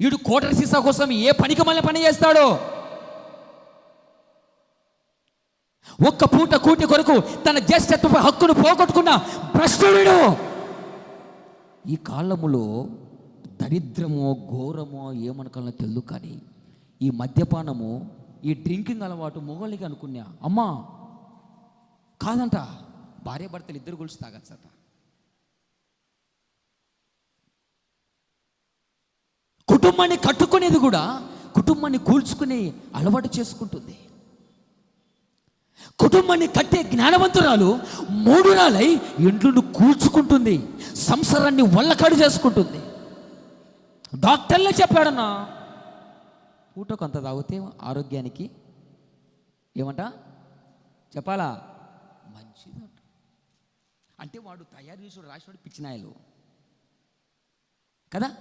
వీడు కోటరి సీసా కోసం ఏ పనికి మళ్ళీ పని చేస్తాడో? ఒక్క పూట కూటి కొరకు తన జ్యేష్ఠత్వ హక్కును పోగొట్టుకున్న భ్రష్టుడు. ఈ కాలములో దరిద్రమో ఘోరమో ఏమనకాలనో తెలుదు కానీ ఈ మద్యపానము ఈ డ్రింకింగ్ అలవాటు మొగోళ్ళకి అనుకున్నా అమ్మా కాదంట భార్య భర్తలు ఇద్దరు గురించి తాగచ్చట. కుటుంబాన్ని కట్టుకునేది కూడా కుటుంబాన్ని కూల్చుకునే అలవాటు చేసుకుంటుంది. కుటుంబాన్ని కట్టే జ్ఞానవంతురాలు మూడు నాలై ఇండ్లను కూల్చుకుంటుంది సంసారాన్ని వల్లకాడు చేసుకుంటుంది. డాక్టర్లే చెప్పాడన్నా పూట కొంత తాగితే ఆరోగ్యానికి ఏమంట? చెప్పాలా? మంచిదంట. అంటే వాడు తయారు చేసి రాసినాడు పిచ్చినాయలు. కదా?